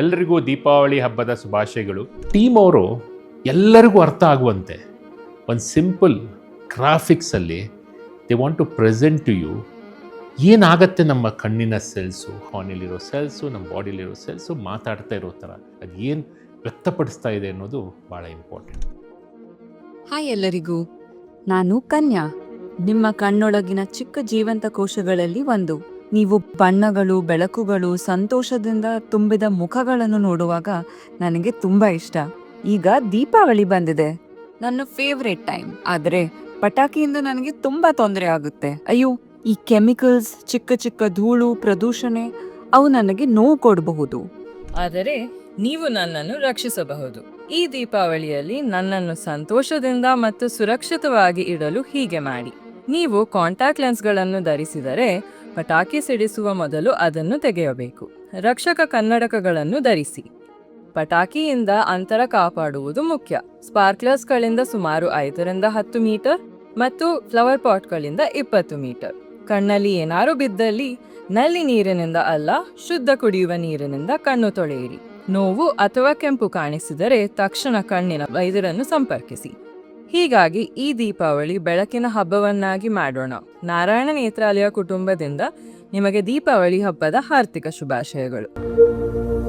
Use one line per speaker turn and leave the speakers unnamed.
ಎಲ್ರಿಗೂ ದೀಪಾವಳಿ ಹಬ್ಬದ ಶುಭಾಶಯಗಳು. ಟೀಮ್ ಅವರು ಎಲ್ಲರಿಗೂ ಅರ್ಥ ಆಗುವಂತೆ ಒಂದು simple ಗ್ರಾಫಿಕ್ಸಲ್ಲಿ they want to present to you ಏನಾಗತ್ತೆ ನಮ್ಮ ಕಣ್ಣಿನ ಸೆಲ್ಸು ಹಾನಿಲಿರೋ ಸೆಲ್ಸು ನಮ್ಮ ಬಾಡಿಲಿರೋ ಸೆಲ್ಸು ಮಾತಾಡ್ತಾ ಇರೋ ಥರ ಅದು ಏನು ವ್ಯಕ್ತಪಡಿಸ್ತಾ ಇದೆ ಅನ್ನೋದು ಭಾಳ ಇಂಪಾರ್ಟೆಂಟ್
ಹಾಯ್ ಎಲ್ಲರಿಗೂ, ನಾನು ಕನ್ಯಾ. ನಿಮ್ಮ ಕಣ್ಣೊಳಗಿನ ಚಿಕ್ಕ ಜೀವಂತ ಕೋಶಗಳಲ್ಲಿ ಒಂದು. ನೀವು ಬಣ್ಣಗಳು, ಬೆಳಕುಗಳು, ಸಂತೋಷದಿಂದ ತುಂಬಿದ ಮುಖಗಳನ್ನು ನೋಡುವಾಗ ನನಗೆ ತುಂಬ ಇಷ್ಟ. ಈಗ ದೀಪಾವಳಿ ಬಂದಿದೆ. ನನ್ನ ಫೇವ್ರೇಟ್ ಟೈಮ್ ಆದರೆ ಪಟಾಕಿಯಿಂದ ನನಗೆ ತುಂಬಾ ತೊಂದರೆ ಆಗುತ್ತೆ. ಅಯ್ಯೋ, ಈ ಕೆಮಿಕಲ್ಸ್ ಚಿಕ್ಕ ಚಿಕ್ಕ ಧೂಳು, ಪ್ರದೂಷಣೆ, ಅವು ನನಗೆ ನೋವು ಕೊಡಬಹುದು.
ಆದರೆ ನೀವು ನನ್ನನ್ನು ರಕ್ಷಿಸಬಹುದು. ಈ ದೀಪಾವಳಿಯಲ್ಲಿ ನನ್ನನ್ನು ಸಂತೋಷದಿಂದ ಮತ್ತು ಸುರಕ್ಷಿತವಾಗಿ ಇಡಲು ಹೀಗೆ ಮಾಡಿ. ನೀವು ಕಾಂಟ್ಯಾಕ್ಟ್ ಲೆನ್ಸ್ಗಳನ್ನು ಧರಿಸಿದರೆ ಪಟಾಕಿ ಸಿಡಿಸುವ ಮೊದಲು ಅದನ್ನು ತೆಗೆಯಬೇಕು. ರಕ್ಷಕ ಕನ್ನಡಕಗಳನ್ನು ಧರಿಸಿ. ಪಟಾಕಿಯಿಂದ ಅಂತರ ಕಾಪಾಡುವುದು ಮುಖ್ಯ. ಸ್ಪಾರ್ಕ್ಲರ್ಸ್ಗಳಿಂದ ಸುಮಾರು ಐದರಿಂದ ಹತ್ತು ಮೀಟರ್ ಮತ್ತು ಫ್ಲವರ್ ಪಾಟ್ಗಳಿಂದ ಇಪ್ಪತ್ತು ಮೀಟರ್. ಕಣ್ಣಲ್ಲಿ ಏನಾರು ಬಿದ್ದಲ್ಲಿ ನಲ್ಲಿ ನೀರಿನಿಂದ ಅಲ್ಲ, ಶುದ್ಧ ಕುಡಿಯುವ ನೀರಿನಿಂದ ಕಣ್ಣು ತೊಳೆಯಿರಿ. ನೋವು ಅಥವಾ ಕೆಂಪು ಕಾಣಿಸಿದರೆ ತಕ್ಷಣ ಕಣ್ಣಿನ ವೈದ್ಯರನ್ನು ಸಂಪರ್ಕಿಸಿ. ಹೀಗಾಗಿ ಈ ದೀಪಾವಳಿ ಬೆಳಕಿನ ಹಬ್ಬವನ್ನಾಗಿ ಮಾಡೋಣ. ನಾರಾಯಣ ನೇತ್ರಾಲಯ ಕುಟುಂಬದಿಂದ ನಿಮಗೆ ದೀಪಾವಳಿ ಹಬ್ಬದ ಹಾರ್ದಿಕ ಶುಭಾಶಯಗಳು.